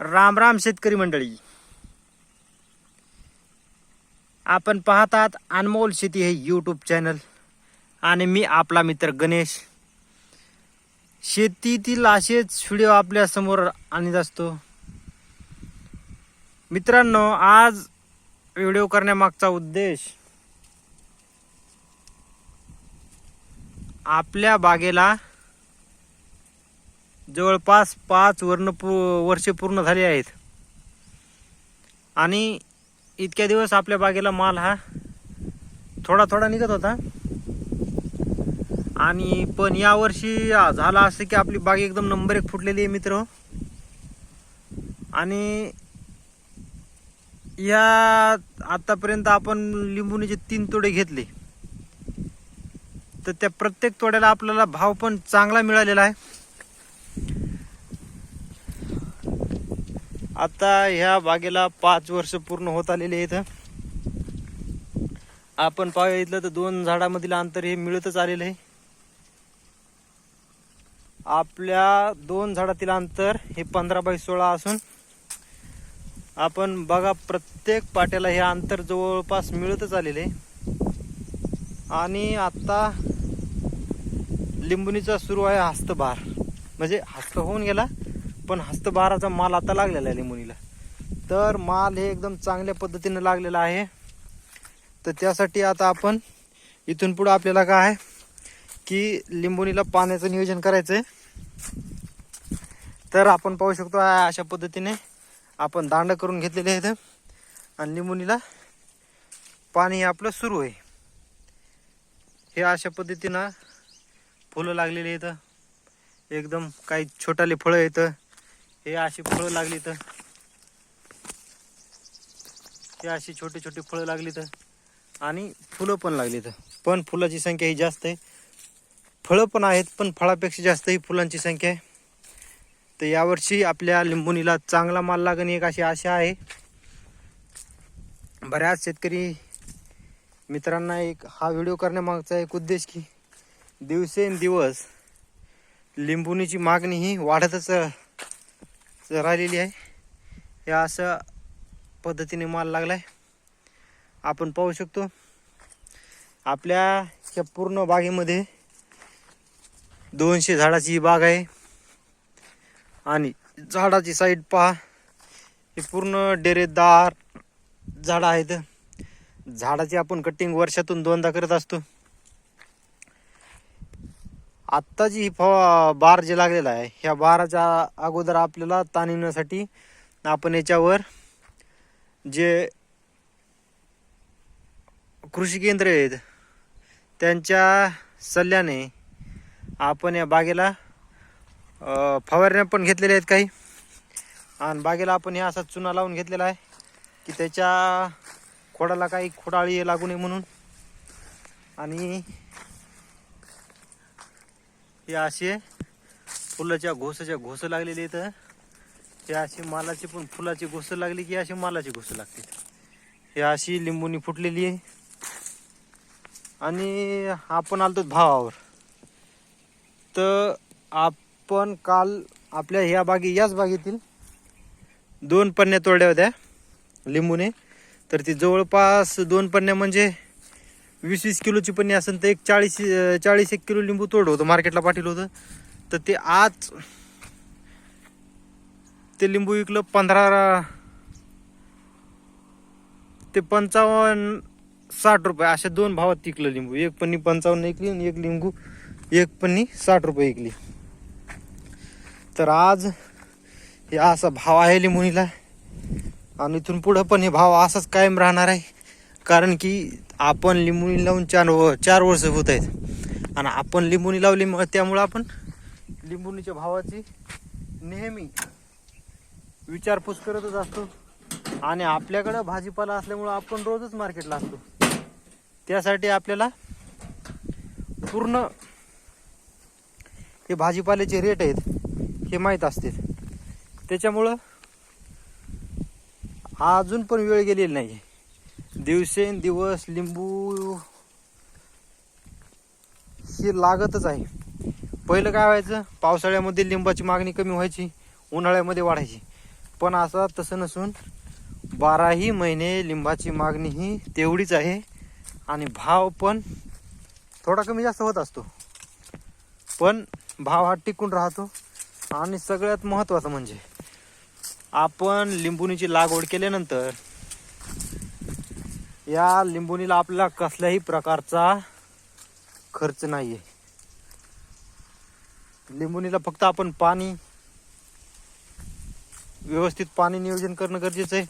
राम राम शेतकरी मंडळी. आपण पाहतात अनमोल शेती हे यूट्यूब चॅनल आणि मी आपला मित्र गणेश. शेतीतील असेच व्हिडिओ आपल्यासमोर आणत असतो. मित्रांनो आज व्हिडिओ करण्यामागचा उद्देश आपल्या बागेला जवळपास पाच वर्ण वर्षे पूर्ण झाली आहेत. आणि इतक्या दिवस आपल्या बागेला माल हा थोडा थोडा निघत होता. आणि पण यावर्षी झाला झालं असं की आपली बाग एकदम नंबर एक फुटलेली आहे मित्र. आणि या आतापर्यंत आपण लिंबूनीचे तीन तोडे घेतले. तर त्या प्रत्येक तोड्याला आपल्याला भाव पण चांगला मिळालेला आहे. आता ह्या बागेला पाच वर्ष पूर्ण होत आलेले आहेत. आपण पाहिलं तर दोन झाडामधील अंतर हे मिळतच आलेलं आहे. आपल्या दोन झाडातील अंतर हे पंधरा बाय सोळा असून आपण बघा प्रत्येक पाट्याला हे अंतर जवळपास मिळतच आलेले आहे. आणि आता लिंबुनीचा सुरू आहे हस्तभार. म्हणजे हस्त होऊन गेला पण हस्तभाराचा माल आता लागलेला आहे लिमोनीला तर माल हे एकदम चांगल्या पद्धतीनं लागलेला आहे. तर त्यासाठी आता आपण इथून पुढं आपल्याला काय की लिंबोनीला पाण्याचं नियोजन करायचं आहे तर आपण पाहू शकतो अशा पद्धतीने आपण दांड करून घेतलेले आहेत. आणि लिंबोनीला पाणी हे आपलं सुरू आहे. हे अशा पद्धतीनं फुलं लागलेली आहेत. एकदम काही छोटाले फळं येतं हे अशी फळं लागली तर हे अशी छोटी छोटी फळं लागली तर आणि फुलं पण लागली तर पण फुलाची संख्या ही जास्त आहे. फळं पण आहेत पण फळापेक्षा जास्त ही फुलांची संख्या आहे. तर यावर्षी आपल्या लिंबुनीला चांगला माल लागण एक अशी आशा आहे. बऱ्याच शेतकरी मित्रांना एक हा व्हिडिओ करण्यामागचा एक उद्देश की दिवसेंदिवस लिंबुनीची मागणी ही वाढतच राहिलेली आहे. हे असं पद्धतीने माल लागलाय. आपण पाहू शकतो. आपल्या ह्या पूर्ण बागेमध्ये दोनशे झाडाची ही बाग आहे. आणि झाडाची साईड पहा. हे पूर्ण डेरेदार झाडं आहेत. झाडाची आपण कटिंग वर्षातून दोनदा करत असतो. आत्ता जी ही फवा बार जे लागलेला आहे ह्या बाराच्या अगोदर आपल्याला ताणविण्यासाठी आपण याच्यावर जे कृषी केंद्र आहेत त्यांच्या सल्ल्याने आपण या बागेला फवारण्या पण घेतलेल्या आहेत काही. आणि बागेला आपण हे असा चुना लावून घेतलेला आहे की त्याच्या खोडाला काही खोडाळी लागू नये म्हणून. आणि हे असे फुलाच्या घोसाच्या घोस लागलेले आहेत. हे अशी मालाची पण फुलाची घोस लागली की अशी मालाची घोस लागते. हे अशी लिंबूनी फुटलेली आहे. आणि आपण आलतो भावावर. तर आपण काल आपल्या ह्या बागी याच बागेतील दोन पन्न्या तोडल्या होत्या लिंबूने. तर ती जवळपास दोन पन्न्या म्हणजे वीस वीस किलोची पन्नी असेल तर एक चाळीस चाळीस एक किलो लिंबू तोडलं होतं मार्केटला पाठवलं होतं. तर ते आज ते लिंबू विकलं पंधरा ते पंचावन्न साठ रुपये. अशा दोन भावात विकलं लिंबू. एक पन्नी पंचावन्न विकली आणि एक लिंबू एक पन्नी साठ रुपये विकली. तर आज हे असा भाव आहे लिंबुनीला. आणि इथून पुढं पण हे भाव असाच कायम राहणार आहे. कारण की आपण लिंबुनी लावून चार व- चार वर्ष होत आहेत. आणि आपण लिंबुनी लावली मग त्यामुळं आपण लिंबुनीच्या भावाची नेहमी विचारपूस करतच असतो. आणि आपल्याकडं भाजीपाला असल्यामुळं आपण रोजच मार्केटला असतो. त्यासाठी आपल्याला पूर्ण हे भाजीपाल्याचे रेट आहेत हे माहीत असते त्याच्यामुळं अजून पण वेळ गेलेली नाही दिवसेंदिवस लिंबू ही लागतच आहे. पहिलं काय व्हायचं? पावसाळ्यामध्ये लिंबाची मागणी कमी व्हायची उन्हाळ्यामध्ये वाढायची. पण असं तसं नसून बाराही महिने लिंबाची मागणी ही तेवढीच आहे आणि भाव पण थोडा कमी जास्त होत असतो. पण भाव हा टिकून राहतो आणि सगळ्यात महत्त्वाचं म्हणजे आपण लिंबुनीची लागवड केल्यानंतर या लिंबोणीला आपल्या कसल्याही प्रकारचा खर्च नाही आहे लिंबोणीला फक्त आपण पाणी व्यवस्थित पाणी नियोजन करणं गरजेचं आहे.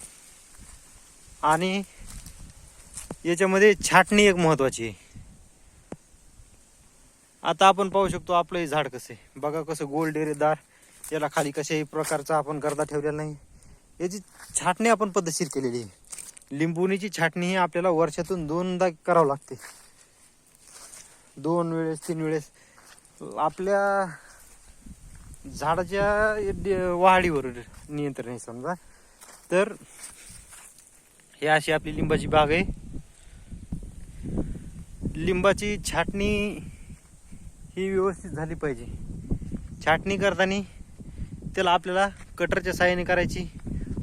आणि याच्यामध्ये छाटणी एक महत्वाची आहे. आता आपण पाहू शकतो आपलं हे झाड कसं आहे. बघा कसं गोल डेरेदार याला खाली कशाही प्रकारचा आपण गर्दा ठेवलेला नाही. याची छाटणी आपण पद्धतशीर केलेली आहे. लिंबुनीची छाटणी ही आपल्याला वर्षातून दोनदा करावं लागते. दोन वेळेस तीन वेळेस. आपल्या झाडाच्या वाढीवर नियंत्रण आहे समजा. तर हे अशी आपली लिंबाची बाग आहे. लिंबाची छाटणी ही व्यवस्थित झाली पाहिजे. छाटणी करताना त्याला आपल्याला कटरच्या साहाय्याने करायची.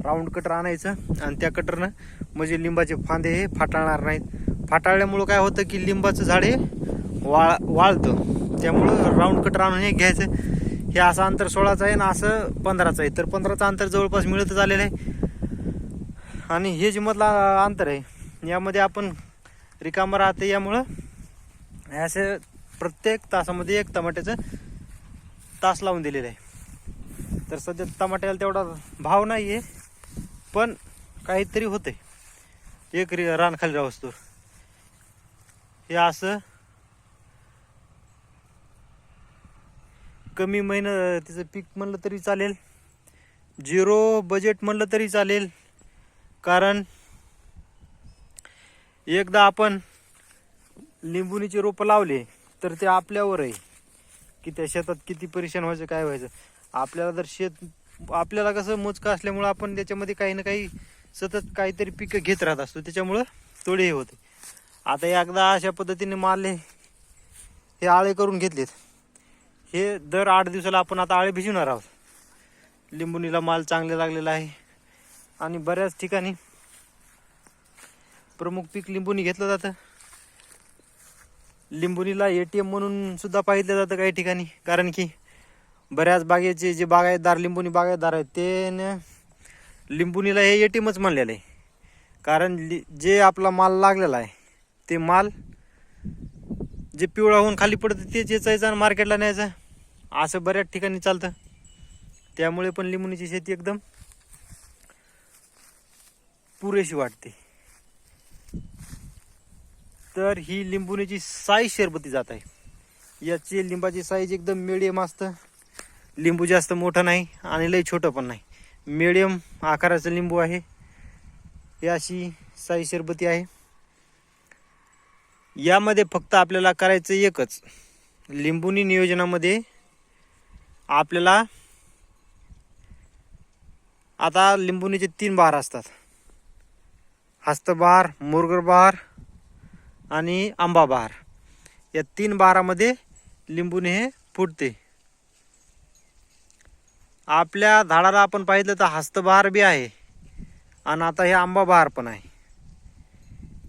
राऊंड कटर आणायचं आणि त्या कटरनं म्हणजे लिंबाचे फांदे हे फाटाळणार नाहीत. फाटाळल्यामुळं काय होतं की लिंबाचं झाड हे वाळ वाळतं. त्यामुळं राऊंड कटर आणून हे घ्यायचं. हे असं अंतर सोळाचं आहे आणि असं पंधराचं आहे. तर पंधराचं अंतर जवळपास मिळतच आलेलं आहे. आणि हे जे मधला अंतर आहे यामध्ये आपण रिकामं राहते यामुळं हे असं प्रत्येक तासामध्ये एक टमाट्याचं तास लावून दिलेलं आहे. तर सध्या टमाट्याला तेवढा भाव नाही आहे पण काहीतरी होते एक रान खाली राहतो हे असं. कमी महिना तिचं पीक म्हणलं तरी चालेल. झिरो बजेट म्हणलं तरी चालेल. कारण एकदा आपण लिंबुनीचे रोपं लावले तर ते आपल्यावर आहे. की त्या शेतात किती परेशान व्हायचं काय व्हायचं. आपल्याला जर शेत आपल्याला कसं मोजकं असल्यामुळं आपण त्याच्यामध्ये काही ना काही सतत काहीतरी पिकं घेत राहत असतो. त्याच्यामुळं थोडे हे होते. आता एकदा अशा पद्धतीने मारले हे आळे करून घेतलेत. हे दर आठ दिवसाला आपण आता आळे भिजवणार आहोत. लिंबुनीला माल चांगले लागलेला आहे. आणि बऱ्याच ठिकाणी प्रमुख पीक लिंबुनी घेतलं जातं. लिंबुनीला एटीएम म्हणून सुद्धा पाहिलं जातं काही ठिकाणी. कारण की बऱ्याच बागेचे जे बागायतदार लिंबुनी बागायतदार आहेत ते लिंबुनीला हे एटीएमच म्हणलेलं आहे. कारण लि जे आपला माल लागलेला आहे ते माल जे पिवळा होऊन खाली पडतं तेच यायचं आणि मार्केटला न्यायचं असं बऱ्याच ठिकाणी चालतं. त्यामुळे पण लिंबुनीची शेती एकदम पुरेशी वाटते. तर ही लिंबुनीची साईज शरबती जात आहे. याची लिंबाची साईज एकदम मिडियम असतं. लिंबू जास्त मोठं नाही आणि लई छोटं पण नाही. मिडियम आकाराचं लिंबू आहे. ही अशी साई शरबती आहे. यामध्ये फक्त आपल्याला करायचं एकच. लिंबूनी नियोजनामध्ये आपल्याला आता लिंबुनीचे तीन बहार असतात. हस्तबहार मुरगर बहार आणि आंबा बहार. या तीन बहारामध्ये लिंबूने हे फुटते. आपल्या झाडाला आपण पाहिलं तर हस्तबहार बी आहे. आणि आता हे आंबा बहार पण आहे.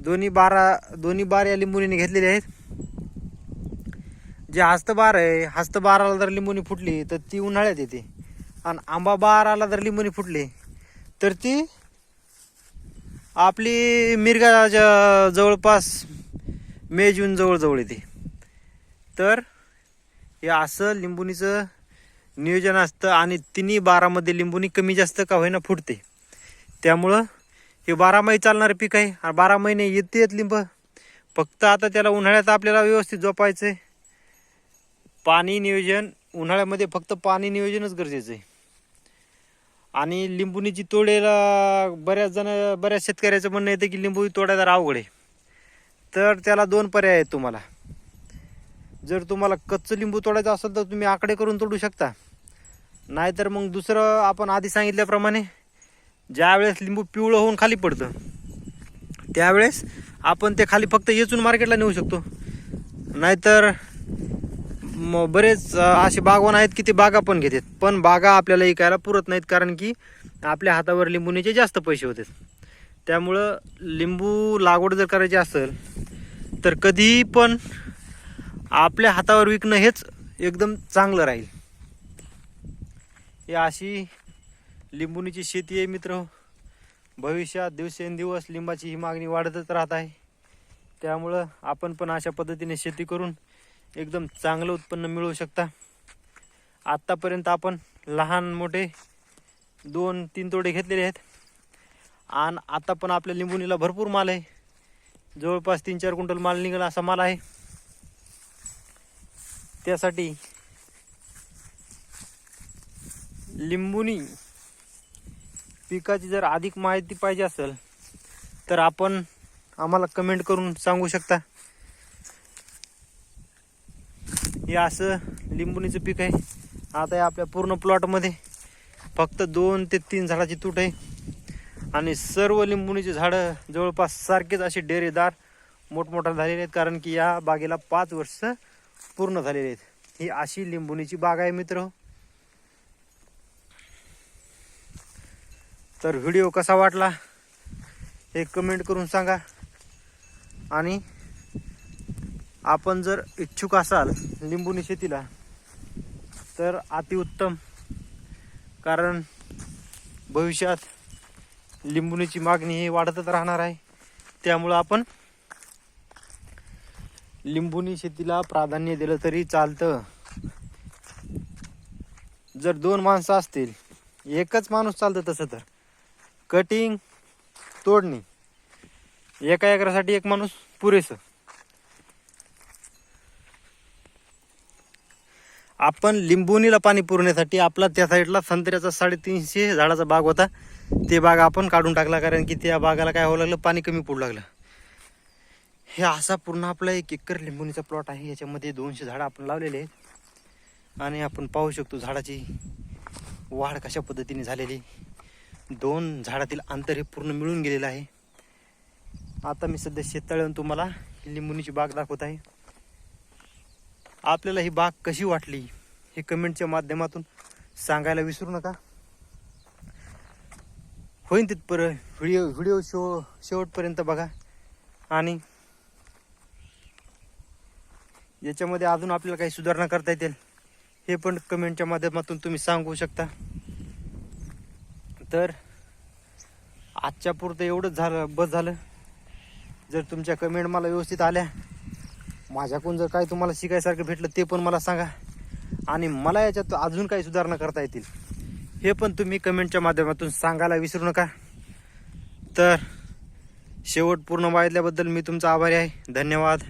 दोन्ही बारा दोन्ही बार या लिंबुनीने घेतलेले आहेत. जे हस्तबार आहे हस्तबहाराला जर लिंबुनी फुटली तर ती उन्हाळ्यात येते. आणि आंबा बहाराला जर लिंबुनी फुटली तर ती आपली मिरगाच्या जवळपास मे जून जवळजवळ येते. तर हे असं लिंबुनीचं नियोजन असतं आणि तिन्ही बारामध्ये लिंबूनी कमी जास्त का होईना फुटते. त्यामुळं हे बारामाही चालणारं पीक आहे आणि बारा महिने येते येत लिंब. फक्त आता त्याला उन्हाळ्यात आपल्याला व्यवस्थित जोपायचं आहे पाणी नियोजन उन्हाळ्यामध्ये फक्त पाणी नियोजनच गरजेचं आहे. आणि लिंबुनीची तोडेला बऱ्याच जण बऱ्याच शेतकऱ्याचं म्हणणं येतं की लिंबू तोडायला अवघड आहे. तर त्याला दोन पर्याय आहेत तुम्हाला. जर तुम्हाला कच्चं लिंबू तोडायचं असेल तर तुम्ही आकडे करून तोडू शकता. नाहीतर मग दुसरं आपण आधी सांगितल्याप्रमाणे ज्यावेळेस लिंबू पिवळं होऊन खाली पडतं त्यावेळेस आपण ते खाली फक्त येचून मार्केटला नेऊ शकतो. नाहीतर मग बरेच असे बागवान आहेत की ते बागा पण घेतात. पण बागा आपल्याला ऐकायला पुरत नाहीत कारण की आपल्या हातावर लिंबूनेचे जास्त पैसे होते त्यामुळं लिंबू लागवड जर करायची असेल तर कधीही पण आपल्या हातावर विकणं हेच एकदम चांगलं राहील. ही अशी लिंबुणीची शेती आहे मित्र. भविष्यात दिवसेंदिवस लिंबाची ही मागणी वाढतच राहत आहे. त्यामुळं आपण पण अशा पद्धतीने शेती करून एकदम चांगलं उत्पन्न मिळवू शकता. आत्तापर्यंत आपण लहान मोठे दोन तीन तोडे घेतलेले आहेत. आणि आता पण आपल्या लिंबुणीला भरपूर माल आहे. जवळपास तीन चार क्विंटल माल निघाला असा माल आहे. त्यासाठी लिंबुनी पिकाची जर अधिक माहिती पाहिजे असेल तर आपण आम्हाला कमेंट करून सांगू शकता. हे असं लिंबुनीचं पीक आहे. आता हे आपल्या पूर्ण प्लॉटमध्ये फक्त दोन ते तीन झाडाची तूट आहे. आणि सर्व लिंबुनीची झाडं जवळपास सारखेच असे डेरेदार मोठमोठ्या झालेले आहेत कारण की या बागेला पाच वर्ष पूर्ण झालेले आहेत. ही अशी लिंबुनीची बाग आहे मित्र. तर व्हिडिओ कसा वाटला हे कमेंट करून सांगा. आणि आपण जर इच्छुक असाल लिंबूनी शेतीला तर अतिउत्तम. कारण भविष्यात लिंबुनीची मागणी ही वाढतच राहणार आहे. त्यामुळं आपण लिंबुनी शेतीला प्राधान्य दिलं तरी चालतं. जर दोन माणसं असतील एकच माणूस चालतं तसं तर. कटिंग तोडणी. एका एकरासाठी एक माणूस पुरेसं. आपण लिंबुनीला पाणी पुरवण्यासाठी आपला त्या साईडला संत्र्याचा साडेतीनशे झाडाचा बाग होता. ते बाग आपण काढून टाकला कारण की त्या बागाला काय व्हावं लागलं पाणी कमी पडू लागलं. हे असा पूर्ण आपला एक एकर लिंबुनीचा प्लॉट आहे. याच्यामध्ये दोनशे झाडं आपण लावलेले आहेत. आणि आपण पाहू शकतो झाडाची वाढ कशा पद्धतीने झालेली दोन झाडातील अंतर हे पूर्ण मिळून गेलेलं आहे. आता मी सध्या शेततळ्यावर तुम्हाला ही लिंबुनीची बाग दाखवत आहे. आपल्याला ही बाग कशी वाटली हे कमेंटच्या माध्यमातून सांगायला विसरू नका. होईन तिथपर्यंत व्हिडिओ व्हिडिओ शो शेवटपर्यंत बघा. आणि याच्यामध्ये अजून आपल्याला काही सुधारणा करता येतील हे पण कमेंटच्या माध्यमातून तुम्ही सांगू शकता. तर आजच्या पुरतं एवढंच झालं बस झालं. जर तुमच्या कमेंट मला व्यवस्थित आल्या माझ्याकडून जर काही तुम्हाला शिकायसारखं भेटलं ते पण मला सांगा. आणि मला याच्यात अजून काही सुधारणा करता येतील हे पण तुम्ही कमेंटच्या माध्यमातून सांगायला विसरू नका. तर शेवट पूर्ण वाढल्याबद्दल मी तुमचा आभारी आहे. धन्यवाद.